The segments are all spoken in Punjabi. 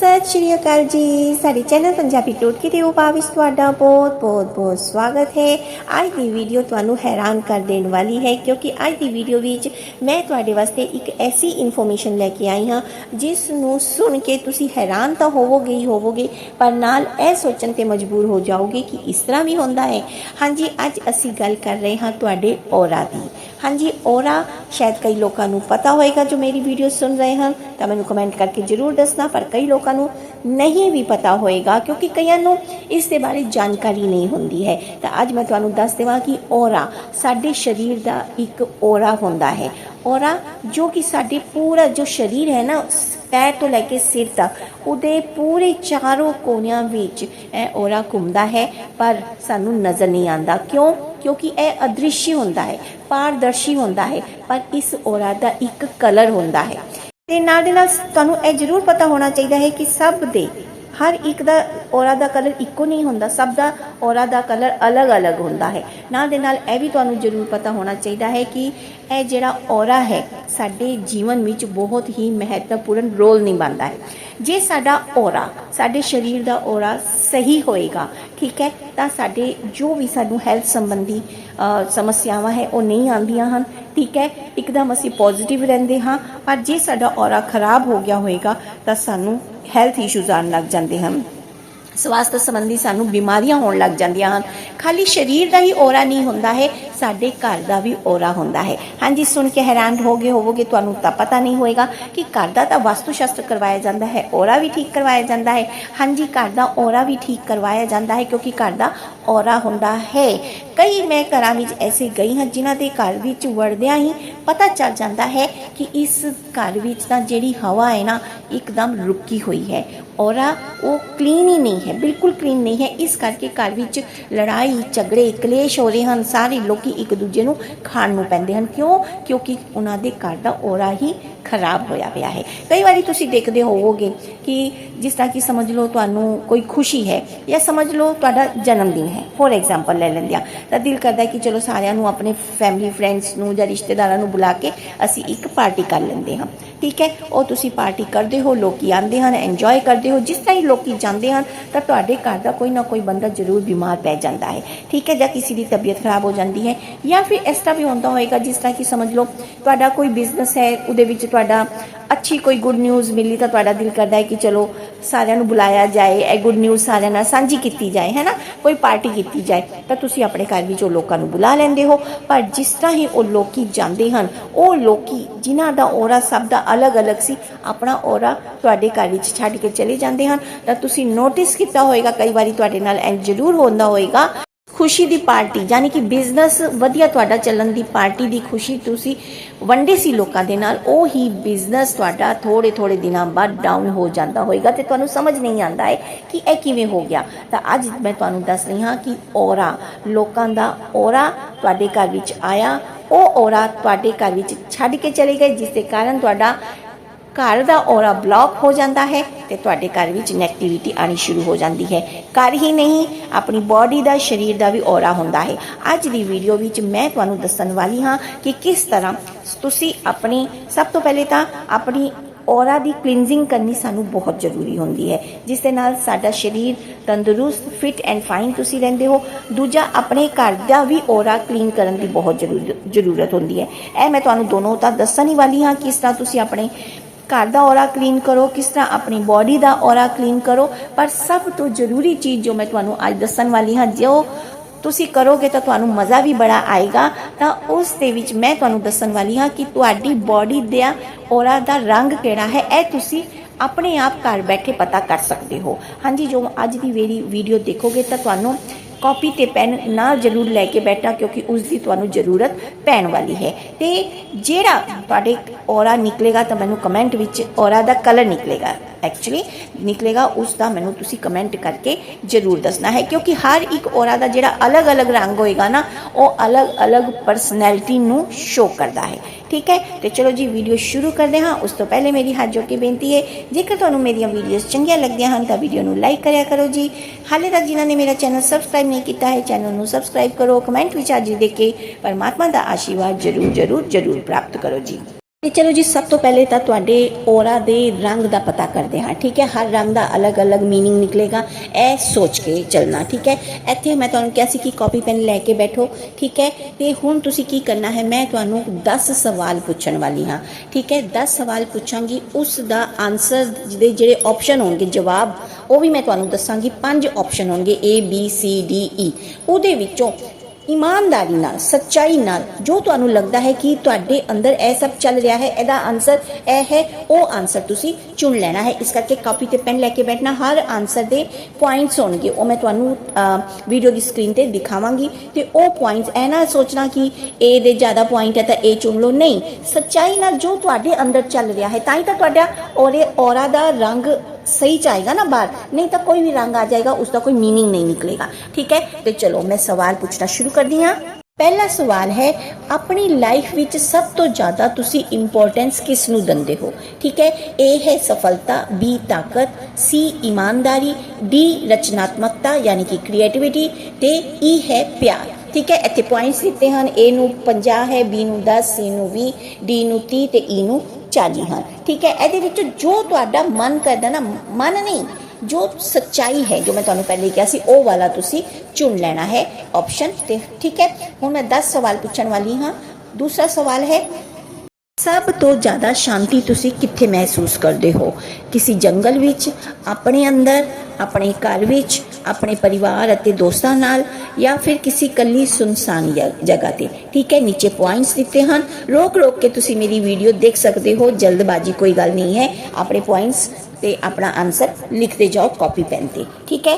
ਸਤਿ ਸ਼੍ਰੀ ਅਕਾਲ ਜੀ। ਸਾਡੇ ਚੈਨਲ ਪੰਜਾਬੀ ਟੋਟਕੀ ਦੇ ਉਪਾਅ ਵਿੱਚ ਤੁਹਾਡਾ ਬਹੁਤ ਬਹੁਤ ਬਹੁਤ ਸਵਾਗਤ ਹੈ। ਅੱਜ ਦੀ ਵੀਡੀਓ ਤੁਹਾਨੂੰ ਹੈਰਾਨ ਕਰ ਦੇਣ ਵਾਲੀ ਹੈ ਕਿਉਂਕਿ ਅੱਜ ਦੀ ਵੀਡੀਓ ਵਿੱਚ ਮੈਂ ਤੁਹਾਡੇ ਵਾਸਤੇ ਇੱਕ ਐਸੀ ਇਨਫੋਰਮੇਸ਼ਨ ਲੈ ਕੇ ਆਈ ਹਾਂ, ਜਿਸ ਨੂੰ ਸੁਣ ਕੇ ਤੁਸੀਂ ਹੈਰਾਨ ਤਾਂ ਹੋਵੋਗੇ ਹੀ ਹੋਵੋਗੇ, ਪਰ ਨਾਲ ਇਹ ਸੋਚਣ ਤੇ ਮਜਬੂਰ ਹੋ ਜਾਓਗੇ ਕਿ ਇਸ ਤਰ੍ਹਾਂ ਵੀ ਹੁੰਦਾ ਹੈ। ਹਾਂਜੀ, ਅੱਜ ਅਸੀਂ ਗੱਲ ਕਰ ਰਹੇ ਹਾਂ ਤੁਹਾਡੇ ਔਰਾ ਦੀ। ਹਾਂਜੀ, ਔਰਾ ਸ਼ਾਇਦ ਕਈ ਲੋਕਾਂ ਨੂੰ ਪਤਾ ਹੋਏਗਾ ਜੋ ਮੇਰੀ ਵੀਡੀਓ ਸੁਣ ਰਹੇ ਹਨ, ਤਾਂ ਮੈਨੂੰ ਕਮੈਂਟ ਕਰਕੇ ਜ਼ਰੂਰ ਦੱਸਣਾ, ਪਰ ਕਈ ਲੋਕਾਂ ਨੂੰ ਨਹੀਂ ਵੀ ਪਤਾ ਹੋਏਗਾ ਕਿਉਂਕਿ ਕਈਆਂ ਨੂੰ ਇਸ ਦੇ ਬਾਰੇ ਜਾਣਕਾਰੀ ਨਹੀਂ ਹੁੰਦੀ ਹੈ। ਤਾਂ ਅੱਜ ਮੈਂ ਤੁਹਾਨੂੰ ਦੱਸ ਦੇਵਾਂ ਕਿ ਔਰਾ ਸਾਡੇ ਸਰੀਰ ਦਾ ਇੱਕ ਔਰਾ ਹੁੰਦਾ ਹੈ। ਔਰਾ ਜੋ ਕਿ ਸਾਡੇ ਪੂਰਾ ਜੋ ਸਰੀਰ ਹੈ ਨਾ, ਪੈਰ ਤੋਂ ਲੈ ਕੇ ਸਿਰ ਤੱਕ, ਉਹਦੇ ਪੂਰੇ ਚਾਰੋਂ ਕੋਨਿਆਂ ਵਿੱਚ ਇਹ ਔਰਾ ਘੁੰਮਦਾ ਹੈ, ਪਰ ਸਾਨੂੰ ਨਜ਼ਰ ਨਹੀਂ ਆਉਂਦਾ। ਕਿਉਂ? ਕਿਉਂਕਿ ਇਹ ਅਦ੍ਰਿਸ਼ੀ ਹੁੰਦਾ ਹੈ, ਪਾਰਦਰਸ਼ੀ ਹੁੰਦਾ ਹੈ, ਪਰ ਇਸ ਔਰਾ ਦਾ ਇੱਕ ਕਲਰ ਹੁੰਦਾ ਹੈ। ਤੇ ਨਾਲ ਦੇ ਨਾਲ ਤੁਹਾਨੂੰ ਇਹ ਜ਼ਰੂਰ ਪਤਾ ਹੋਣਾ ਚਾਹੀਦਾ ਹੈ ਕਿ ਸਭ ਦੇ ਹਰ ਇੱਕ ਦਾ ਔਰਾ ਦਾ ਕਲਰ ਇੱਕੋ ਨਹੀਂ ਹੁੰਦਾ, ਸਭ ਦਾ ਔਰਾ ਦਾ ਕਲਰ ਅਲੱਗ-ਅਲੱਗ ਹੁੰਦਾ ਹੈ। ਨਾਲ ਦੇ ਨਾਲ ਇਹ ਵੀ ਤੁਹਾਨੂੰ ਜ਼ਰੂਰ ਪਤਾ ਹੋਣਾ ਚਾਹੀਦਾ ਹੈ ਕਿ ਇਹ ਜਿਹੜਾ ਔਰਾ ਹੈ, ਸਾਡੇ ਜੀਵਨ ਵਿੱਚ ਬਹੁਤ ਹੀ ਮਹੱਤਵਪੂਰਨ ਰੋਲ ਨਿਭਾਉਂਦਾ ਹੈ। ਜੇ ਸਾਡਾ ਔਰਾ, ਸਾਡੇ ਸਰੀਰ ਦਾ ਔਰਾ ਸਹੀ ਹੋਏਗਾ, ਠੀਕ ਹੈ, ਤਾਂ ਸਾਡੇ ਜੋ ਵੀ ਸਾਨੂੰ ਹੈਲਥ ਸੰਬੰਧੀ ਸਮੱਸਿਆਵਾਂ ਹੈ, ਉਹ ਨਹੀਂ ਆਉਂਦੀਆਂ ਹਨ, ਠੀਕ ਹੈ, ਇੱਕਦਮ ਅਸੀਂ ਪੋਜ਼ਿਟਿਵ ਰਹਿੰਦੇ ਹਾਂ। ਪਰ ਜੇ ਸਾਡਾ ਔਰਾ ਖਰਾਬ ਹੋ ਗਿਆ ਹੋਏਗਾ, ਤਾਂ ਸਾਨੂੰ ਹੈਲਥ ਇਸ਼ੂਜ਼ ਆਉਣ ਲੱਗ ਜਾਂਦੇ ਹਨ। ਸਵਾਸਥ ਸੰਬੰਧੀ ਸਾਨੂੰ ਬਿਮਾਰੀਆਂ ਹੋਣ ਲੱਗ ਜਾਂਦੀਆਂ ਹਨ। ਖਾਲੀ ਸਰੀਰ ਦਾ ਹੀ ਔਰਾ ਨਹੀਂ ਹੁੰਦਾ ਹੈ, ਸਾਡੇ ਘਰ ਦਾ ਵੀ ਔਰਾ ਹੁੰਦਾ ਹੈ। ਹਾਂਜੀ, ਸੁਣ ਕੇ ਹੈਰਾਨ ਹੋ ਗਏ ਹੋਵੋਗੇ, ਤੁਹਾਨੂੰ ਤਾਂ ਪਤਾ ਨਹੀਂ ਹੋਏਗਾ ਕਿ ਘਰ ਦਾ ਤਾਂ ਵਾਸਤੂ ਸ਼ਾਸਤਰ ਕਰਵਾਇਆ ਜਾਂਦਾ ਹੈ, ਔਰਾ ਵੀ ਠੀਕ ਕਰਵਾਇਆ ਜਾਂਦਾ ਹੈ। ਹਾਂਜੀ, ਘਰ ਦਾ ਔਰਾ ਵੀ ਠੀਕ ਕਰਵਾਇਆ ਜਾਂਦਾ ਹੈ, ਕਿਉਂਕਿ ਘਰ ਦਾ ਔਰਾ ਹੁੰਦਾ ਹੈ। ਕਈ ਮੈਂ ਘਰਾਂ ਵਿੱਚ ਐਸੇ ਗਈ ਹਾਂ, ਜਿਨ੍ਹਾਂ ਦੇ ਘਰ ਵਿੱਚ ਵੜਦਿਆਂ ਹੀ ਪਤਾ ਚੱਲ ਜਾਂਦਾ ਹੈ ਕਿ ਇਸ ਘਰ ਵਿੱਚ ਤਾਂ ਜਿਹੜੀ ਹਵਾ ਹੈ ਨਾ, ਇੱਕਦਮ ਰੁਕੀ ਹੋਈ ਹੈ। ਔਰਾ ਉਹ ਕਲੀਨ ਹੀ ਨਹੀਂ ਹੈ। ਬਿਲਕੁਲ ਕਲੀਨ ਨਹੀਂ ਹੈ। ਇਸ ਕਰਕੇ ਘਰ ਵਿੱਚ ਲੜਾਈ, ਝਗੜੇ, ਕਲੇਸ਼ ਹੋ ਰਹੇ ਹਨ। ਸਾਰੇ ਲੋਕੀ ਇੱਕ ਦੂਜੇ ਨੂੰ ਖਾਣ ਨੂੰ ਪੈਂਦੇ ਹਨ। ਕਿਉਂ? ਕਿਉਂਕਿ ਉਹਨਾਂ ਦੇ ਘਰ ਦਾ ਔਰਾ ਹੀ ਖਰਾਬ ਹੋਇਆ ਪਿਆ ਹੈ। ਕਈ ਵਾਰੀ ਤੁਸੀਂ ਦੇਖਦੇ ਹੋਵੋਗੇ ਕਿ ਜਿਸ ਤਰ੍ਹਾਂ ਕਿ ਸਮਝ ਲਓ ਤੁਹਾਨੂੰ ਕੋਈ ਖੁਸ਼ੀ ਹੈ ਜਾਂ ਸਮਝ ਲਓ ਤੁਹਾਡਾ ਜਨਮ ਦਿਨ ਹੈ। ਫੋਰ ਐਗਜ਼ਾਮਪਲ ਲੈ ਲੈਂਦੇ ਆ ਤਾਂ ਦਿਲ ਕਰਦਾ ਕਿ ਚਲੋ ਸਾਰਿਆਂ ਨੂੰ ਆਪਣੇ ਫੈਮਿਲੀ ਫਰੈਂਡਸ ਨੂੰ ਜਾਂ ਰਿਸ਼ਤੇਦਾਰਾਂ ਨੂੰ ਬੁਲਾ ਕੇ ਅਸੀਂ ਇੱਕ ਪਾਰਟੀ ਕਰ ਲੈਂਦੇ ਹਾਂ। ਠੀਕ ਹੈ। ਉਹ ਤੁਸੀਂ ਪਾਰਟੀ ਕਰਦੇ ਹੋ, ਲੋਕੀ ਆਉਂਦੇ ਹਨ ਇੰਜੋਏ ਕਰਦੇ ਹੋ। ਜਿਸ ਤਰ੍ਹਾਂ ਹੀ ਲੋਕੀ ਜਾਂਦੇ ਹਨ, ਤਾਂ ਤੁਹਾਡੇ ਘਰ ਦਾ ਕੋਈ ਨਾ ਕੋਈ ਬੰਦਾ ਜ਼ਰੂਰ ਬਿਮਾਰ ਪੈ ਜਾਂਦਾ ਹੈ। ਠੀਕ ਹੈ, ਜਾਂ ਕਿਸੇ ਦੀ ਤਬੀਅਤ ਖਰਾਬ ਹੋ ਜਾਂਦੀ ਹੈ, ਜਾਂ ਫਿਰ ਇਸ ਤਰ੍ਹਾਂ ਵੀ ਹੁੰਦਾ ਹੋਏਗਾ, ਜਿਸ ਤਰ੍ਹਾਂ ਕਿ ਸਮਝ ਲਓ, ਤੁਹਾਡਾ ਕੋਈ ਬਿਜ਼ਨਸ ਹੈ, ਉਹਦੇ ਵਿੱਚ ਤੁਹਾਡਾ ਅੱਛੀ ਕੋਈ ਗੁੱਡ ਨਿਊਜ਼ ਮਿਲੀ ਤਾਂ ਤੁਹਾਡਾ ਦਿਲ ਕਰਦਾ ਹੈ ਕਿ ਚਲੋ ਸਾਰਿਆਂ ਨੂੰ ਬੁਲਾਇਆ ਜਾਏ, ਇਹ ਗੁੱਡ ਨਿਊਜ਼ ਸਾਰਿਆਂ ਨਾਲ ਸਾਂਝੀ ਕੀਤੀ ਜਾਏ, ਹੈ ਨਾ? ਕੋਈ ਪਾਰਟੀ ਕੀਤੀ ਜਾਏ, ਤਾਂ ਤੁਸੀਂ ਆਪਣੇ ਘਰ ਵਿੱਚ ਉਹ ਲੋਕਾਂ ਨੂੰ ਬੁਲਾ ਲੈਂਦੇ ਹੋ। ਪਰ ਜਿਸ ਤਰ੍ਹਾਂ ਹੀ ਉਹ ਲੋਕੀ ਜਾਂਦੇ ਹਨ, ਉਹ ਲੋਕੀ ਜਿਨ੍ਹਾਂ ਦਾ ਔਰਾ ਸਭ ਦਾ ਅਲੱਗ-ਅਲੱਗ ਸੀ, ਆਪਣਾ ਔਰਾ ਤੁਹਾਡੇ ਘਰ ਵਿੱਚ ਛੱਡ ਕੇ ਚਲੇ ਜਾਂਦੇ ਹਨ। ਤਾਂ ਤੁਸੀਂ ਨੋਟਿਸ ਕੀਤਾ ਹੋਏਗਾ, ਕਈ ਵਾਰੀ ਤੁਹਾਡੇ ਨਾਲ ਐਂ ਜ਼ਰੂਰ ਹੁੰਦਾ ਹੋਏਗਾ। ਖੁਸ਼ੀ ਦੀ ਪਾਰਟੀ, ਯਾਨੀ ਕਿ ਬਿਜ਼ਨਸ ਵਧੀਆ ਤੁਹਾਡਾ ਚੱਲਣ ਦੀ ਪਾਰਟੀ ਦੀ ਖੁਸ਼ੀ ਤੁਸੀਂ ਵੰਡੇ ਸੀ ਲੋਕਾਂ ਦੇ ਨਾਲ, ਉਹ ਹੀ ਬਿਜ਼ਨਸ ਤੁਹਾਡਾ ਥੋੜੇ ਥੋੜੇ ਦਿਨਾਂ ਬਾਅਦ ਡਾਊਨ ਹੋ ਜਾਂਦਾ ਹੋਏਗਾ ਤੇ ਤੁਹਾਨੂੰ ਸਮਝ ਨਹੀਂ ਆਉਂਦਾ ਹੈ ਕਿ ਇਹ ਕਿਵੇਂ ਹੋ ਗਿਆ। ਤਾਂ ਅੱਜ ਮੈਂ ਤੁਹਾਨੂੰ ਦੱਸ ਰਹੀ ਹਾਂ ਕਿ ਔਰਾ, ਲੋਕਾਂ ਦਾ ਔਰਾ ਤੁਹਾਡੇ ਘਰ ਵਿੱਚ ਆਇਆ, ਉਹ ਔਰਾ ਤੁਹਾਡੇ ਘਰ ਵਿੱਚ ਛੱਡ ਕੇ ਚਲੇ ਗਏ, ਜਿਸ ਦੇ ਕਾਰਨ ਤੁਹਾਡਾ ਘਰ ਦਾ ਔਰਾ ਬਲੌਕ ਹੋ ਜਾਂਦਾ ਹੈ ਤੇ ਤੁਹਾਡੇ ਘਰ ਵਿੱਚ ਨੈਗੇਟਿਵਿਟੀ ਆਣੀ ਸ਼ੁਰੂ ਹੋ ਜਾਂਦੀ ਹੈ। ਘਰ ਹੀ ਨਹੀਂ, ਆਪਣੀ ਬਾਡੀ ਦਾ ਸਰੀਰ ਦਾ ਵੀ ਔਰਾ ਹੁੰਦਾ ਹੈ। ਅੱਜ ਦੀ ਵੀਡੀਓ ਵਿੱਚ ਮੈਂ ਤੁਹਾਨੂੰ ਦੱਸਣ ਵਾਲੀ ਹਾਂ ਕਿ ਕਿਸ ਤਰ੍ਹਾਂ ਤੁਸੀਂ ਆਪਣੀ, ਸਭ ਤੋਂ ਪਹਿਲੇ ਤਾਂ ਆਪਣੀ ਔਰਾ ਦੀ ਕਲੀਨਜ਼ਿੰਗ ਕਰਨੀ ਸਾਨੂੰ ਬਹੁਤ ਜ਼ਰੂਰੀ ਹੁੰਦੀ ਹੈ। ਜਿਸ ਦੇ ਨਾਲ ਸਾਡਾ ਸਰੀਰ ਤੰਦਰੁਸਤ ਫਿਟ ਐਂਡ ਫਾਈਨ ਤੁਸੀਂ ਰਹਿੰਦੇ ਹੋ। ਦੂਜਾ, ਆਪਣੇ ਘਰ ਦਾ ਵੀ ਔਰਾ ਕਲੀਨ ਕਰਨ ਦੀ ਬਹੁਤ ਜ਼ਰੂਰ- ਜ਼ਰੂਰਤ ਹੁੰਦੀ ਹੈ। ਇਹ ਮੈਂ ਤੁਹਾਨੂੰ ਦੋਨੋਂ ਤਾਂ ਦੱਸਣ ਹੀ ਵਾਲੀ ਹਾਂ ਕਿਸ ਤਰ੍ਹਾਂ ਤੁਸੀਂ ਆਪਣੇ ਘਰ ਦਾ ਔਰਾ ਕਲੀਨ ਕਰੋ, ਕਿਸ ਤਰ੍ਹਾਂ ਆਪਣੀ ਬਾਡੀ ਦਾ ਔਰਾ ਕਲੀਨ ਕਰੋ, ਪਰ ਸਭ ਤੋਂ ਜ਼ਰੂਰੀ ਚੀਜ਼ ਜੋ ਮੈਂ ਤੁਹਾਨੂੰ ਅੱਜ ਦੱਸਣ ਵਾਲੀ ਹਾਂ, ਜੋ ਤੁਸੀਂ ਕਰੋਗੇ ਤਾਂ ਤੁਹਾਨੂੰ ਮਜ਼ਾ ਵੀ ਬੜਾ ਆਏਗਾ, ਤਾਂ ਉਸ ਦੇ ਵਿੱਚ ਮੈਂ ਤੁਹਾਨੂੰ ਦੱਸਣ ਵਾਲੀ ਹਾਂ ਕਿ ਤੁਹਾਡੀ ਬਾਡੀ ਦਾ ਔਰਾ ਦਾ ਰੰਗ ਕਿਹੜਾ ਹੈ, ਇਹ ਤੁਸੀਂ ਆਪਣੇ ਆਪ ਘਰ ਬੈਠੇ ਪਤਾ ਕਰ ਸਕਦੇ ਹੋ। ਹਾਂਜੀ, ਜੋ ਅੱਜ ਦੀ ਮੇਰੀ ਵੀਡੀਓ ਦੇਖੋਗੇ ਤਾਂ ਤੁਹਾਨੂੰ ਕਾਪੀ ਤੇ ਪੈਨ ਨਾਲ ਜ਼ਰੂਰ ਲੈ ਕੇ ਬੈਠਾ ਕਿਉਂਕਿ ਉਸ ਦੀ ਤੁਹਾਨੂੰ ਜ਼ਰੂਰਤ ਪੈਣ ਵਾਲੀ ਹੈ। ਤੇ ਜਿਹੜਾ ਤੁਹਾਡੇ ਔਰਾ ਨਿਕਲੇਗਾ ਤਾਂ ਮੈਨੂੰ ਕਮੈਂਟ ਵਿੱਚ ਔਰਾ ਦਾ ਕਲਰ ਨਿਕਲੇਗਾ। ਐਕਚੁਅਲੀ ਨਿਕਲੇਗਾ, ਉਸ ਦਾ ਮੈਨੂੰ ਤੁਸੀਂ ਕਮੈਂਟ ਕਰਕੇ ਜ਼ਰੂਰ ਦੱਸਣਾ ਹੈ। ਕਿਉਂਕਿ ਹਰ ਇੱਕ ਔਰਾ ਦਾ ਜਿਹੜਾ ਅਲੱਗ-ਅਲੱਗ ਰੰਗ ਹੋਏਗਾ ਨਾ, ਉਹ ਅਲੱਗ-ਅਲੱਗ ਪਰਸਨੈਲਿਟੀ ਨੂੰ ਸ਼ੋ ਕਰਦਾ ਹੈ। ਠੀਕ ਹੈ? ਤੇ ਚਲੋ ਜੀ ਵੀਡੀਓ ਸ਼ੁਰੂ ਕਰਦੇ ਹਾਂ। ਉਸ ਤੋਂ ਪਹਿਲੇ ਮੇਰੀ ਹੱਥ ਜੋੜ ਕੇ ਬੇਨਤੀ ਹੈ, ਜੇਕਰ ਤੁਹਾਨੂੰ ਮੇਰੀਆਂ ਵੀਡੀਓਜ਼ ਚੰਗੀਆਂ ਲੱਗਦੀਆਂ ਹਨ ਤਾਂ ਵੀਡੀਓ ਨੂੰ ਲਾਈਕ ਕਰਿਆ ਕਰੋ ਜੀ। ਹਾਲੇ ਤੱਕ ਜਿਨ੍ਹਾਂ ਨੇ ਮੇਰਾ ਚੈਨਲ ਸਬਸਕ੍ਰਾਈਬ ਨਹੀਂ ਕੀਤਾ ਹੈ ਚੈਨਲ ਨੂੰ ਸਬਸਕ੍ਰਾਈਬ ਕਰੋ ਕਮੈਂਟ ਵਿੱਚ ਅੱਜ ਦੇ ਕੇ ਪਰਮਾਤਮਾ ਦਾ ਆਸ਼ੀਰਵਾਦ ਜਰੂਰ ਜਰੂਰ ਜਰੂਰ ਪ੍ਰਾਪਤ ਕਰੋ ਜੀ। ਤੇ ਚਲੋ ਜੀ ਸਭ ਤੋਂ ਪਹਿਲੇ ਤਾਂ ਤੁਹਾਡੇ ਔਰਾ ਦੇ ਰੰਗ ਦਾ ਪਤਾ ਕਰਦੇ ਹਾਂ ਠੀਕ ਹੈ ਹਰ ਰੰਗ ਦਾ ਅਲੱਗ-ਅਲੱਗ मीनिंग ਨਿਕਲੇਗਾ ਇਹ ਸੋਚ ਕੇ ਚੱਲਣਾ ਠੀਕ ਹੈ ਇੱਥੇ ਮੈਂ ਤੁਹਾਨੂੰ ਕਿਹਾ ਸੀ ਕਿ ਕਾਪੀ ਪੈਨ ਲੈ ਕੇ ਬੈਠੋ ਠੀਕ ਹੈ ਤੇ ਹੁਣ ਤੁਸੀਂ ਕੀ ਕਰਨਾ ਹੈ ਮੈਂ ਤੁਹਾਨੂੰ 10 ਸਵਾਲ ਪੁੱਛਣ ਵਾਲੀ ਹਾਂ ਠੀਕ ਹੈ 10 ਸਵਾਲ ਪੁੱਛਾਂਗੀ ਉਸ ਦਾ ਆਨਸਰ ਦੇ ਜਿਹੜੇ ਆਪਸ਼ਨ ਹੋਣਗੇ ਜਵਾਬ ਉਹ ਵੀ ਮੈਂ ਤੁਹਾਨੂੰ ਦੱਸਾਂਗੀ ਪੰਜ ਆਪਸ਼ਨ ਹੋਣਗੇ A B C D E ਉਹਦੇ ਵਿੱਚੋਂ ਇਮਾਨਦਾਰੀ ਨਾਲ, ਸੱਚਾਈ ਨਾਲ, ਜੋ ਤੁਹਾਨੂੰ ਲੱਗਦਾ ਹੈ ਕਿ ਤੁਹਾਡੇ ਅੰਦਰ ਇਹ ਸਭ ਚੱਲ ਰਿਹਾ ਹੈ, ਇਹਦਾ ਆਨਸਰ ਇਹ ਹੈ, ਉਹ ਆਨਸਰ ਤੁਸੀਂ ਚੁਣ ਲੈਣਾ ਹੈ। ਇਸ ਕਰਕੇ ਕਾਪੀ ਤੇ ਪੈਨ ਲੈ ਕੇ ਬੈਠਣਾ, ਹਰ ਆਨਸਰ ਦੇ ਪੁਆਇੰਟਸ ਹੋਣਗੇ। ਉਹ ਮੈਂ ਤੁਹਾਨੂੰ ਵੀਡੀਓ ਦੀ ਸਕਰੀਨ ਤੇ ਦਿਖਾਵਾਂਗੀ। ਤੇ ਉਹ ਪੁਆਇੰਟਸ ਇਹ ਨਾ ਸੋਚਣਾ ਕਿ A ਦੇ ਜ਼ਿਆਦਾ ਪੁਆਇੰਟ ਹੈ ਤਾਂ A ਚੁਣ ਲਓ। ਨਹੀਂ, ਸੱਚਾਈ ਨਾਲ ਜੋ ਤੁਹਾਡੇ ਅੰਦਰ ਚੱਲ ਰਿਹਾ ਹੈ, ਤਾਂ ਹੀ ਤਾਂ ਤੁਹਾਡਾ ਔਰੇ ਔਰਾ ਦਾ ਰੰਗ ਸਹੀ ਚਾਹੀਦਾ ਨਾ ਬਾਹਰ ਨਹੀਂ ਤਾਂ ਕੋਈ ਵੀ ਰੰਗ ਆ ਜਾਏਗਾ ਉਸ ਦਾ ਕੋਈ मीनिंग ਨਹੀਂ ਨਿਕਲੇਗਾ ਠੀਕ ਹੈ ਤੇ ਚਲੋ ਮੈਂ ਸਵਾਲ ਪੁੱਛਣਾ ਸ਼ੁਰੂ ਕਰਦੀ ਹਾਂ ਪਹਿਲਾ ਸਵਾਲ ਹੈ ਆਪਣੀ ਲਾਈਫ ਵਿੱਚ ਸਭ ਤੋਂ ਜ਼ਿਆਦਾ ਤੁਸੀਂ ਇੰਪੋਰਟੈਂਸ ਕਿਸ ਨੂੰ ਦਿੰਦੇ ਹੋ ਠੀਕ ਹੈ A ਹੈ ਸਫਲਤਾ B ਤਾਕਤ C ਇਮਾਨਦਾਰੀ D ਰਚਨਾਤਮਕਤਾ ਯਾਨੀ ਕਿ ਕ੍ਰੀਏਟੀਵਿਟੀ ਤੇ E ਹੈ ਪਿਆਰ ਠੀਕ ਹੈ ਇੱਥੇ ਪੁਆਇੰਟਸ ਦਿੱਤੇ ਹਨ A ਨੂੰ 50 ਹੈ B ਨੂੰ 10 C ਨੂੰ 20 D ਨੂੰ 30 ਤੇ E ਨੂੰ 40 ਹਨ ਠੀਕ ਹੈ? ਇਹਦੇ ਵਿੱਚ ਜੋ ਤੁਹਾਡਾ ਮਨ ਕਰਦਾ ਨਾ, ਮਨ ਨਹੀਂ, ਜੋ ਸੱਚਾਈ ਹੈ ਜੋ ਮੈਂ ਤੁਹਾਨੂੰ ਪਹਿਲੇ ਕਿਹਾ ਸੀ, ਉਹ ਵਾਲਾ ਤੁਸੀਂ ਚੁਣ ਲੈਣਾ ਹੈ ਆਪਸ਼ਨ ਤੇ। ਠੀਕ ਹੈ? ਹੁਣ ਮੈਂ 10 ਸਵਾਲ ਪੁੱਛਣ ਵਾਲੀ ਹਾਂ। ਦੂਸਰਾ ਸਵਾਲ ਹੈ, ਸਭ ਤੋਂ ਜ਼ਿਆਦਾ ਸ਼ਾਂਤੀ ਤੁਸੀਂ ਕਿੱਥੇ ਮਹਿਸੂਸ ਕਰਦੇ ਹੋ? ਕਿਸੇ ਜੰਗਲ ਵਿੱਚ, ਆਪਣੇ ਅੰਦਰ ਆਪਣੇ ਘਰ ਵਿੱਚ, ਆਪਣੇ ਪਰਿਵਾਰ ਅਤੇ ਦੋਸਤਾਂ ਨਾਲ ਜਾਂ ਫਿਰ ਕਿਸੇ ਕੱਲੀ ਸੁਨਸਾਨ ਜਗ੍ਹਾ ਤੇ। ਠੀਕ ਹੈ, ਨੀਚੇ ਪੁਆਇੰਟਸ ਦਿੱਤੇ ਹਨ। ਰੋਕ ਰੋਕ ਕੇ ਤੁਸੀਂ ਮੇਰੀ ਵੀਡੀਓ ਦੇਖ ਸਕਦੇ ਹੋ। ਜਲਦਬਾਜ਼ੀ ਕੋਈ ਗੱਲ ਨਹੀਂ ਹੈ। ਆਪਣੇ ਪੁਆਇੰਟਸ ਤੇ ਆਪਣਾ ਆਨਸਰ ਲਿਖਦੇ ਜਾਓ ਕਾਪੀ ਪੈਨ ਤੇ। ਠੀਕ ਹੈ?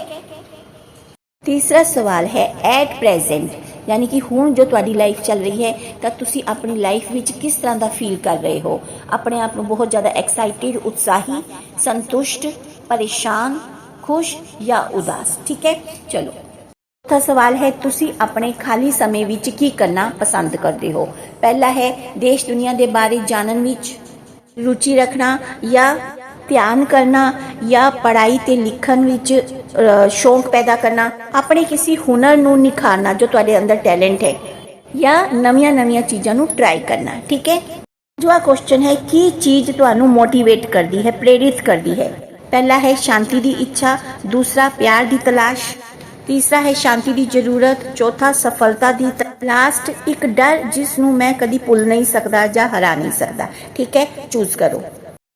ਤੀਸਰਾ ਸਵਾਲ ਹੈ ਐਟ ਪ੍ਰੈਜ਼ੈਂਟ ਯਾਨੀ ਕਿ ਹੁਣ ਜੋ ਤੁਹਾਡੀ ਲਾਈਫ ਚੱਲ ਰਹੀ ਹੈ, ਤਾਂ ਤੁਸੀਂ ਆਪਣੀ ਲਾਈਫ ਵਿੱਚ ਕਿਸ ਤਰ੍ਹਾਂ ਦਾ ਫੀਲ ਕਰ ਰਹੇ ਹੋ? ਆਪਣੇ ਆਪ ਨੂੰ ਬਹੁਤ ਜ਼ਿਆਦਾ ਐਕਸਾਈਟਿਡ ਉਤਸ਼ਾਹੀ, ਸੰਤੁਸ਼ਟ, ਪਰੇਸ਼ਾਨ ਖੁਸ਼ ਜਾਂ ਉਦਾਸ, ਠੀਕ ਹੈ? ਚਲੋ। ਚੌਥਾ ਸਵਾਲ ਹੈ, ਤੁਸੀਂ ਆਪਣੇ ਖਾਲੀ ਸਮੇਂ ਵਿੱਚ ਕੀ ਕਰਨਾ ਪਸੰਦ ਕਰਦੇ ਹੋ? ਪਹਿਲਾ ਹੈ, ਦੇਸ਼ ਦੁਨੀਆ ਦੇ ਬਾਰੇ ਜਾਣਨ ਵਿੱਚ ਰੁਚੀ ਰੱਖਣਾ ਜਾਂ ਧਿਆਨ ਕਰਨਾ ਜਾਂ ਪੜ੍ਹਾਈ ਤੇ ਲਿਖਣ ਵਿੱਚ ਸ਼ੌਂਕ ਪੈਦਾ ਕਰਨਾ? ਆਪਣੇ ਕਿਸੇ ਹੁਨਰ ਨੂੰ ਨਿਖਾਰਨਾ ਜੋ ਤੁਹਾਡੇ ਅੰਦਰ ਟੈਲੈਂਟ ਹੈ ਜਾਂ ਨਵੀਆਂ-ਨਵੀਆਂ ਚੀਜ਼ਾਂ ਨੂੰ ਟਰਾਈ ਕਰਨਾ, ਠੀਕ ਹੈ? ਦੂਜਾ ਕੁਐਸਚਨ ਹੈ, ਕੀ ਚੀਜ਼ ਤੁਹਾਨੂੰ ਮੋਟੀਵੇਟ ਕਰਦੀ ਹੈ, ਪ੍ਰੇਰਿਤ ਕਰਦੀ ਹੈ? ਪਹਿਲਾ ਹੈ ਸ਼ਾਂਤੀ ਦੀ ਇੱਛਾ, ਦੂਸਰਾ ਪਿਆਰ ਦੀ ਤਲਾਸ਼, ਤੀਸਰਾ ਹੈ ਸ਼ਾਂਤੀ ਦੀ ਜ਼ਰੂਰਤ, ਚੌਥਾ ਸਫਲਤਾ ਦੀ ਲਾਸਟ ਇੱਕ ਡਰ ਜਿਸ ਨੂੰ ਮੈਂ ਕਦੀ ਭੁੱਲ ਨਹੀਂ ਸਕਦਾ ਜਾਂ ਹਰਾ ਨਹੀਂ ਸਕਦਾ। ਠੀਕ ਹੈ ਚੂਜ਼ ਕਰੋ।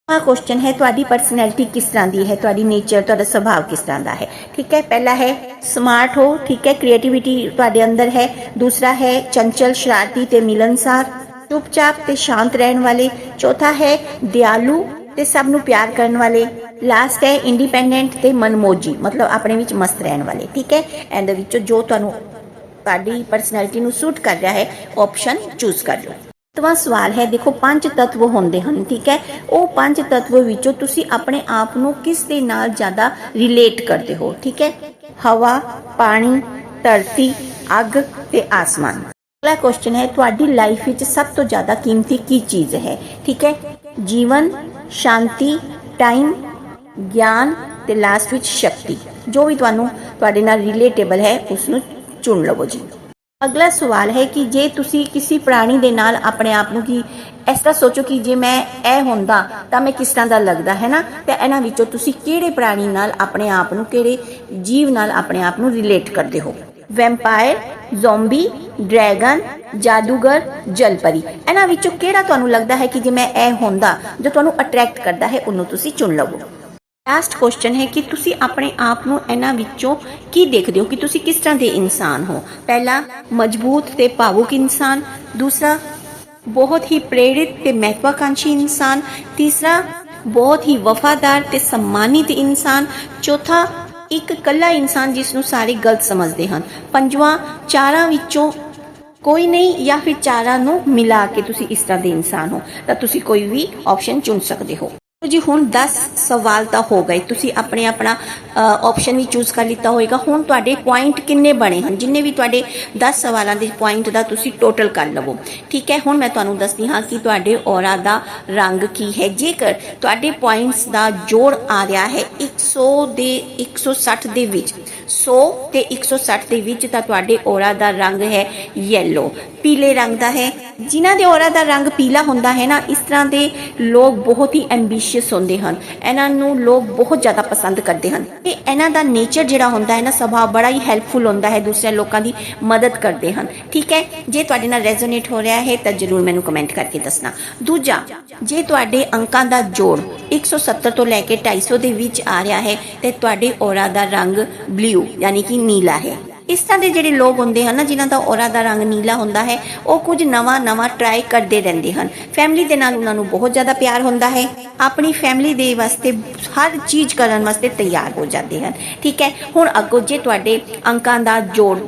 ਆ ਕੁਐਸਚਨ ਹੈ, ਤੁਹਾਡੀ ਪਰਸਨੈਲਿਟੀ ਕਿਸ ਤਰ੍ਹਾਂ ਦੀ ਹੈ? ਤੁਹਾਡੀ ਨੇਚਰ ਤੁਹਾਡਾ ਸੁਭਾਅ ਕਿਸ ਤਰ੍ਹਾਂ ਦਾ ਹੈ? ਠੀਕ ਹੈ, ਪਹਿਲਾ ਹੈ ਸਮਾਰਟ ਹੋ, ਠੀਕ ਹੈ ਕ੍ਰੀਏਟੀਵਿਟੀ ਤੁਹਾਡੇ ਅੰਦਰ ਹੈ। ਦੂਸਰਾ ਹੈ ਚੰਚਲ, ਸ਼ਰਾਰਤੀ ਤੇ ਮਿਲਨਸਾਰ, ਚੁੱਪਚਾਪ ਤੇ ਸ਼ਾਂਤ ਰਹਿਣ ਵਾਲੇ। ਚੌਥਾ ਹੈ ਦਿਆਲੂ ਤੇ ਸਭ ਨੂੰ ਪਿਆਰ ਕਰਨ ਵਾਲੇ। ਲਾਸਟ ਹੈ ਇੰਡੀਪੈਂਡੈਂਟ ਤੇ ਮਨਮੋਜੀ, ਮਤਲਬ ਆਪਣੇ ਵਿੱਚ ਮਸਤ ਰਹਿਣ ਵਾਲੇ, ਠੀਕ ਹੈ? ਇਹਦੇ ਵਿੱਚੋਂ ਜੋ ਤੁਹਾਨੂੰ ਤੁਹਾਡੀ ਪਰਸਨੈਲਿਟੀ ਨੂੰ ਸੂਟ ਕਰ ਰਿਹਾ ਹੈ ਆਪਸ਼ਨ ਚੂਜ਼ ਕਰ ਲਓ। ਤਵਾ ਸਵਾਲ ਹੈ, ਦੇਖੋ ਪੰਜ ਤੱਤਵ ਹੁੰਦੇ ਹਨ, ਠੀਕ ਹੈ? ਉਹ ਪੰਜ ਤੱਤਵ ਵਿੱਚੋਂ ਤੁਸੀਂ ਆਪਣੇ ਆਪ ਨੂੰ ਕਿਸ ਦੇ ਨਾਲ ਜ਼ਿਆਦਾ ਰਿਲੇਟ ਕਰਦੇ ਹੋ, ਠੀਕ ਹੈ? ਹਵਾ, ਪਾਣੀ, ਧਰਤੀ, ਅੱਗ ਤੇ ਆਸਮਾਨ। ਅਗਲਾ ਕੁਐਸਚਨ ਹੈ, ਤੁਹਾਡੀ ਲਾਈਫ ਵਿੱਚ ਸਭ ਤੋਂ ਜ਼ਿਆਦਾ ਕੀਮਤੀ ਕੀ ਚੀਜ਼ ਹੈ, ਠੀਕ ਹੈ? ਜੀਵਨ, ਸ਼ਾਂਤੀ ਟਾਈਮ ਗਿਆਨ ਤੇ ਲਾਸਟ ਵਿੱਚ ਸ਼ਕਤੀ। ਜੋ ਵੀ ਤੁਹਾਨੂੰ ਤੁਹਾਡੇ ਨਾਲ ਰਿਲੇਟੇਬਲ ਹੈ ਉਸ ਨੂੰ ਚੁਣ ਲਵੋ ਜੀ। ਅਗਲਾ ਸਵਾਲ ਹੈ ਕਿ ਜੇ ਤੁਸੀਂ ਕਿਸੇ ਪ੍ਰਾਣੀ ਦੇ ਨਾਲ ਆਪਣੇ ਆਪ ਨੂੰ ਕੀ ਇਸ ਤਰ੍ਹਾਂ ਸੋਚੋ ਕਿ ਜੇ ਮੈਂ ਇਹ ਹੁੰਦਾ ਤਾਂ ਮੈਂ ਕਿਸ ਤਰ੍ਹਾਂ ਦਾ ਲੱਗਦਾ, ਹੈ ਨਾ? ਤੇ ਇਹਨਾਂ ਵਿੱਚੋਂ ਤੁਸੀਂ ਕਿਹੜੇ ਪ੍ਰਾਣੀ ਨਾਲ ਆਪਣੇ ਆਪ ਨੂੰ, ਕਿਹੜੇ ਜੀਵ ਨਾਲ ਆਪਣੇ ਆਪ ਨੂੰ ਰਿਲੇਟ ਕਰਦੇ ਹੋ? ਵੈਂਪਾਇਰ ਜ਼ੋਂਬੀ ਡਰੈਗਨ ਜਾਦੂਗਰ, ਜਲਪਰੀ। ਇਹਨਾਂ ਵਿੱਚੋਂ ਕਿਹੜਾ ਤੁਹਾਨੂੰ ਲੱਗਦਾ ਹੈ ਕਿ ਜੇ ਮੈਂ ਇਹ ਹੁੰਦਾ, ਜੋ ਤੁਹਾਨੂੰ ਅਟਰੈਕਟ ਕਰਦਾ ਹੈ, ਉਹਨੂੰ ਤੁਸੀਂ ਚੁਣ ਲਵੋ। ਲਾਸਟ ਕੁਐਸਚਨ ਹੈ ਕਿ ਤੁਸੀਂ ਆਪਣੇ ਆਪ ਨੂੰ ਇਹਨਾਂ ਵਿੱਚੋਂ ਕੀ ਦੇਖਦੇ ਹੋ ਕਿ ਤੁਸੀਂ ਕਿਸ ਤਰ੍ਹਾਂ ਦੇ ਇਨਸਾਨ ਹੋ? ਪਹਿਲਾ, ਮਜ਼ਬੂਤ ਤੇ ਭਾਵੁਕ ਇਨਸਾਨ। ਦੂਸਰਾ, ਬਹੁਤ ਹੀ ਪ੍ਰੇਰਿਤ ਤੇ ਮਹੱਤਵਾਕਾਂక్షੀ ਇਨਸਾਨ। ਤੀਸਰਾ, ਬਹੁਤ ਹੀ ਵਫਾਦਾਰ ਤੇ ਸਨਮਾਨਿਤ ਇਨਸਾਨ। ਚੌਥਾ, ਇੱਕ ਇਕੱਲਾ ਇਨਸਾਨ ਜਿਸ ਨੂੰ ਸਾਰੇ ਗਲਤ ਸਮਝਦੇ ਹਨ। ਪੰਜਵਾਂ, ਚਾਰਾਂ ਵਿੱਚੋਂ ਕੋਈ ਨਹੀਂ ਜਾਂ ਫਿਰ ਚਾਰਾਂ ਨੂੰ ਮਿਲਾ ਕੇ ਤੁਸੀਂ ਇਸ ਤਰ੍ਹਾਂ ਦੇ ਇਨਸਾਨ ਹੋ, ਤਾਂ ਤੁਸੀਂ ਕੋਈ ਵੀ ਆਪਸ਼ਨ ਚੁਣ ਸਕਦੇ ਹੋ। ਜੀ, ਹੁਣ 10 ਸਵਾਲ ਤਾਂ ਹੋ ਗਏ। ਤੁਸੀਂ ਆਪਣੇ ਆਪਣਾ ਆਪਸ਼ਨ ਵੀ ਚੂਜ਼ ਕਰ ਲਿੱਤਾ ਹੋਏਗਾ। ਹੁਣ ਤੁਹਾਡੇ ਪੁਆਇੰਟ ਕਿੰਨੇ ਬਣੇ ਹਨ? ਜਿੰਨੇ ਵੀ ਤੁਹਾਡੇ 10 ਸਵਾਲਾਂ ਦੇ ਪੁਆਇੰਟ ਦਾ ਤੁਸੀਂ ਟੋਟਲ ਕਰ ਲਵੋ। ਠੀਕ ਹੈ? ਹੁਣ ਮੈਂ ਤੁਹਾਨੂੰ ਦੱਸਦੀ ਹਾਂ ਕਿ ਤੁਹਾਡੇ ਔਰਾ ਦਾ ਰੰਗ ਕੀ ਹੈ। ਜੇਕਰ ਤੁਹਾਡੇ ਪੁਆਇੰਟਸ ਦਾ ਜੋੜ ਆ ਰਿਹਾ ਹੈ 100 ਦੇ 160 ਦੇ ਵਿੱਚ 100 ਤੇ 160 ਦੇ ਵਿੱਚ ਤਾਂ ਤੁਹਾਡੇ ਔਰਾ ਦਾ ਰੰਗ ਹੈ ਯੈਲੋ ਪੀਲੇ ਰੰਗ ਦਾ ਹੈ ਜਿਨ੍ਹਾਂ ਦੇ ਔਰਾ ਦਾ ਰੰਗ ਪੀਲਾ ਹੁੰਦਾ ਹੈ ਨਾ, ਇਸ ਤਰ੍ਹਾਂ ਦੇ ਲੋਕ ਬਹੁਤ ਹੀ ਐਂਬੀਸ਼ੀਅਸ ਹੁੰਦੇ ਹਨ। ਇਹਨਾਂ ਨੂੰ ਲੋਕ ਬਹੁਤ ਜ਼ਿਆਦਾ ਪਸੰਦ ਕਰਦੇ ਹਨ। ਤੇ ਇਹਨਾਂ ਦਾ ਨੇਚਰ ਜਿਹੜਾ ਹੁੰਦਾ ਹੈ ਨਾ, ਸੁਭਾਅ ਬੜਾ ਹੀ ਹੈਲਪਫੁਲ ਹੁੰਦਾ ਹੈ ਦੂਸਰੇ ਲੋਕਾਂ ਦੀ ਮਦਦ ਕਰਦੇ ਹਨ। ਠੀਕ ਹੈ? ਜੇ ਤੁਹਾਡੇ ਨਾਲ ਰੈਜ਼ੋਨੇਟ ਹੋ ਰਿਹਾ ਹੈ, ਤਾਂ ਜਰੂਰ ਮੈਨੂੰ ਕਮੈਂਟ ਕਰਕੇ ਦੱਸਣਾ। ਦੂਜਾ, ਜੇ ਤੁਹਾਡੇ ਅੰਕਾਂ ਦਾ ਜੋੜ 170 ਤੋਂ ਲੈ ਕੇ 250 ਦੇ ਵਿੱਚ ਆ ਰਿਹਾ ਹੈ, ਤੇ ਤੁਹਾਡੇ ਔਰਾ ਦਾ ਰੰਗ ਬਲੂ ਯਾਨੀ ਕਿ ਨੀਲਾ ਹੈ। ਇਸ ਤਰ੍ਹਾਂ ਦੇ ਜਿਹੜੇ ਲੋਕ ਹੁੰਦੇ ਹਨ ਜਿਨ੍ਹਾਂ ਦਾ ਔਰਾ ਦਾ ਰੰਗ ਨੀਲਾ ਹੁੰਦਾ ਹੈ, ਉਹ ਕੁਝ ਨਵਾਂ ਨਵਾਂ ਟਰਾਈ ਕਰਦੇ ਰਹਿੰਦੇ ਹਨ। ਫੈਮਿਲੀ ਦੇ ਨਾਲ ਉਹਨਾਂ ਨੂੰ ਬਹੁਤ ਜ਼ਿਆਦਾ ਪਿਆਰ ਹੁੰਦਾ ਹੈ। ਆਪਣੀ ਫੈਮਿਲੀ ਦੇ ਵਾਸਤੇ ਹਰ ਚੀਜ਼ ਕਰਨ ਵਾਸਤੇ ਤਿਆਰ ਹੋ ਜਾਂਦੇ ਹਨ। ਠੀਕ ਹੈ? ਹੁਣ ਅੱਗੋਂ ਜੇ ਤੁਹਾਡੇ ਅੰਕਾਂ ਦਾ ਜੋੜ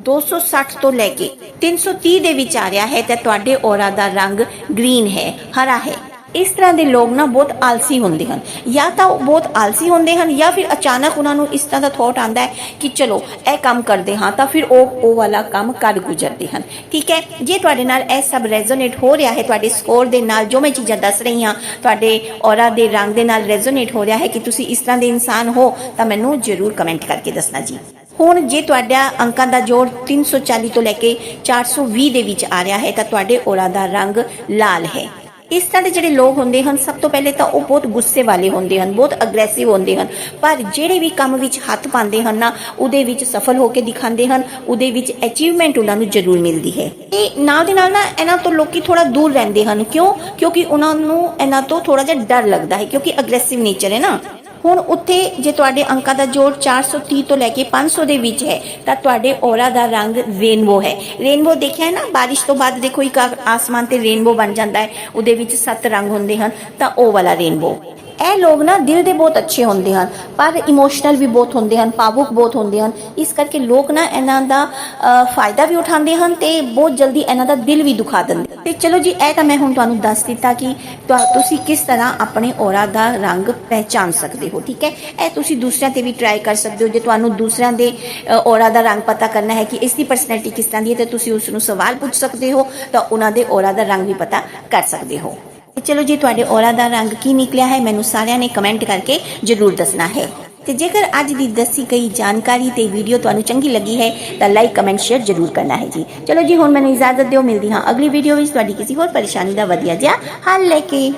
260 ਤੋਂ ਲੈ ਕੇ 330 ਦੇ ਵਿੱਚ ਆ ਰਿਹਾ ਹੈ, ਤਾਂ ਤੁਹਾਡੇ ਔਰਾ ਦਾ ਰੰਗ ਗ੍ਰੀਨ ਹੈ, ਹਰਾ ਹੈ। ਇਸ ਤਰ੍ਹਾਂ ਦੇ ਲੋਕ ਨਾ ਬਹੁਤ ਆਲਸੀ ਹੁੰਦੇ ਹਨ। ਜਾਂ ਤਾਂ ਉਹ ਬਹੁਤ ਆਲਸੀ ਹੁੰਦੇ ਹਨ ਜਾਂ ਫਿਰ ਅਚਾਨਕ ਉਹਨਾਂ ਨੂੰ ਇਸ ਤਰ੍ਹਾਂ ਦਾ ਥੋਟ ਆਉਂਦਾ ਹੈ ਕਿ ਚਲੋ, ਇਹ ਕੰਮ ਕਰਦੇ ਹਾਂ ਤਾਂ ਫਿਰ ਉਹ ਉਹ ਵਾਲਾ ਕੰਮ ਕਰ ਗੁਜ਼ਰਦੇ ਹਨ। ਠੀਕ ਹੈ? ਜੇ ਤੁਹਾਡੇ ਨਾਲ ਇਹ ਸਭ ਰੈਜ਼ੋਨੇਟ ਹੋ ਰਿਹਾ ਹੈ, ਤੁਹਾਡੇ ਸਕੋਰ ਦੇ ਨਾਲ ਜੋ ਮੈਂ ਚੀਜ਼ਾਂ ਦੱਸ ਰਹੀ ਹਾਂ, ਤੁਹਾਡੇ ਔਰਾ ਦੇ ਰੰਗ ਦੇ ਨਾਲ ਰੈਜ਼ੋਨੇਟ ਹੋ ਰਿਹਾ ਹੈ ਕਿ ਤੁਸੀਂ ਇਸ ਤਰ੍ਹਾਂ ਦੇ ਇਨਸਾਨ ਹੋ, ਤਾਂ ਮੈਨੂੰ ਜ਼ਰੂਰ ਕਮੈਂਟ ਕਰਕੇ ਦੱਸਣਾ ਜੀ। ਹੁਣ ਜੇ ਤੁਹਾਡਾ ਅੰਕਾਂ ਦਾ ਜੋੜ 340 ਤੋਂ ਲੈ ਕੇ 420 ਦੇ ਵਿੱਚ ਆ ਰਿਹਾ ਹੈ, ਤਾਂ ਤੁਹਾਡੇ ਔਰਾ ਦਾ ਰੰਗ ਲਾਲ ਹੈ। ਇਸ ਤਰ੍ਹਾਂ ਦੇ ਜਿਹੜੇ ਲੋਕ ਹੁੰਦੇ ਹਨ, ਸਭ ਤੋਂ ਪਹਿਲੇ ਤਾਂ ਉਹ ਬਹੁਤ ਗੁੱਸੇ ਵਾਲੇ ਹੁੰਦੇ ਹਨ, ਬਹੁਤ ਅਗਰੈਸਿਵ ਹੁੰਦੇ ਹਨ। ਪਰ ਜਿਹੜੇ ਵੀ ਕੰਮ ਵਿੱਚ ਹੱਥ ਪਾਉਂਦੇ ਹਨ ਨਾ, ਉਹਦੇ ਵਿੱਚ ਸਫਲ ਹੋ ਕੇ ਦਿਖਾਉਂਦੇ ਹਨ, ਉਹਦੇ ਵਿੱਚ ਅਚੀਵਮੈਂਟ ਉਹਨਾਂ ਨੂੰ ਜ਼ਰੂਰ ਮਿਲਦੀ ਹੈ। ਤੇ ਨਾਲ ਦੇ ਨਾਲ ਨਾ, ਇਹਨਾਂ ਤੋਂ ਲੋਕੀ ਥੋੜਾ ਦੂਰ ਰਹਿੰਦੇ ਹਨ। ਕਿਉਂ? ਕਿਉਂਕਿ ਉਹਨਾਂ ਨੂੰ ਇਹਨਾਂ ਤੋਂ ਥੋੜਾ ਜਿਹਾ ਡਰ ਲੱਗਦਾ ਹੈ, ਕਿਉਂਕਿ ਅਗਰੈਸਿਵ ਨੇਚਰ ਹੈ ਨਾ। ਹੁਣ ਉੱਥੇ ਜੇ ਤੁਹਾਡੇ ਅੰਕਾਂ ਦਾ ਜੋੜ 430 ਤੋਂ ਲੈ ਕੇ 500 ਦੇ ਵਿੱਚ ਹੈ, ਤਾਂ ਤੁਹਾਡੇ ਔਰਾ ਦਾ ਰੰਗ ਰੇਨਬੋ ਹੈ। ਰੇਨਬੋ ਦੇਖਿਆ ਹੈ ਨਾ? ਬਾਰਿਸ਼ ਤੋਂ ਬਾਅਦ ਦੇਖੋ ਇੱਕ ਆ- ਆਸਮਾਨ ਤੇ ਰੇਨਬੋ ਬਣ ਜਾਂਦਾ ਹੈ। ਉਹਦੇ ਵਿੱਚ ਸੱਤ ਰੰਗ ਹੁੰਦੇ ਹਨ, ਤਾਂ ਉਹ ਵਾਲਾ ਰੇਨਬੋ। ਇਹ ਲੋਕ ਨਾ ਦਿਲ ਦੇ ਬਹੁਤ ਅੱਛੇ ਹੁੰਦੇ ਹਨ ਪਰ ਇਮੋਸ਼ਨਲ ਵੀ ਬਹੁਤ ਹੁੰਦੇ ਹਨ ਭਾਵੁਕ ਬਹੁਤ ਹੁੰਦੇ ਹਨ। ਇਸ ਕਰਕੇ ਲੋਕ ਨਾ ਇਹਨਾਂ ਦਾ ਫਾਇਦਾ ਵੀ ਉਠਾਉਂਦੇ ਹਨ ਤੇ ਬਹੁਤ ਜਲਦੀ ਇਹਨਾਂ ਦਾ ਦਿਲ ਵੀ ਦੁਖਾ ਦਿੰਦੇ ਤੇ ਚਲੋ ਜੀ ਇਹ ਤਾਂ ਮੈਂ ਹੁਣ ਤੁਹਾਨੂੰ ਦੱਸ ਦਿੱਤਾ ਕਿ ਤੁਹਾ- ਤੁਸੀਂ ਕਿਸ ਤਰ੍ਹਾਂ ਆਪਣੇ ਔਰਾ ਦਾ ਰੰਗ ਪਹਿਚਾਨ ਸਕਦੇ ਹੋ ਠੀਕ ਹੈ? ਇਹ ਤੁਸੀਂ ਦੂਸਰਿਆਂ ਤੇ ਵੀ ਟਰਾਈ ਕਰ ਸਕਦੇ ਹੋ। ਜੇ ਤੁਹਾਨੂੰ ਦੂਸਰਿਆਂ ਦੇ ਅ, ਔਰਾ ਦਾ ਰੰਗ ਪਤਾ ਕਰਨਾ ਹੈ ਕਿ ਇਸ ਦੀ ਪਰਸਨੈਲਿਟੀ ਕਿਸ ਤਰ੍ਹਾਂ ਦੀ ਹੈ ਤੇ ਤੁਸੀਂ ਉਸ ਨੂੰ ਸਵਾਲ ਪੁੱਛ ਸਕਦੇ ਹੋ ਤਾਂ ਉਹਨਾਂ ਦੇ ਔਰਾ ਦਾ ਰੰਗ ਵੀ ਪਤਾ ਕਰ ਸਕਦੇ ਹੋ। ਚਲੋ ਜੀ, ਤੁਹਾਡੇ ਔਰਾ ਦਾ ਰੰਗ ਕੀ ਨਿਕਲਿਆ ਹੈ, ਮੈਨੂੰ ਸਾਰਿਆਂ ਨੇ ਕਮੈਂਟ ਕਰਕੇ ਜਰੂਰ ਦੱਸਣਾ ਹੈ। ਤੇ ਜੇਕਰ ਅੱਜ ਦੀ ਦੱਸੀ ਗਈ ਜਾਣਕਾਰੀ ਤੇ ਵੀਡੀਓ ਤੁਹਾਨੂੰ ਚੰਗੀ ਲੱਗੀ ਹੈ, ਤਾਂ ਲਾਈਕ ਕਮੈਂਟ ਸ਼ੇਅਰ ਜਰੂਰ ਕਰਨਾ ਹੈ ਜੀ। ਚਲੋ ਜੀ, ਹੁਣ ਮੈਨੂੰ ਇਜਾਜ਼ਤ ਦਿਓ, ਮਿਲਦੀ ਹਾਂ ਅਗਲੀ ਵੀਡੀਓ ਵਿੱਚ। ਤੁਹਾਡੀ ਕਿਸੇ ਹੋਰ ਪਰੇਸ਼ਾਨੀ ਦਾ ਵਧੀਆ ਜਿਹਾ ਹੱਲ ਲੈ ਕੇ।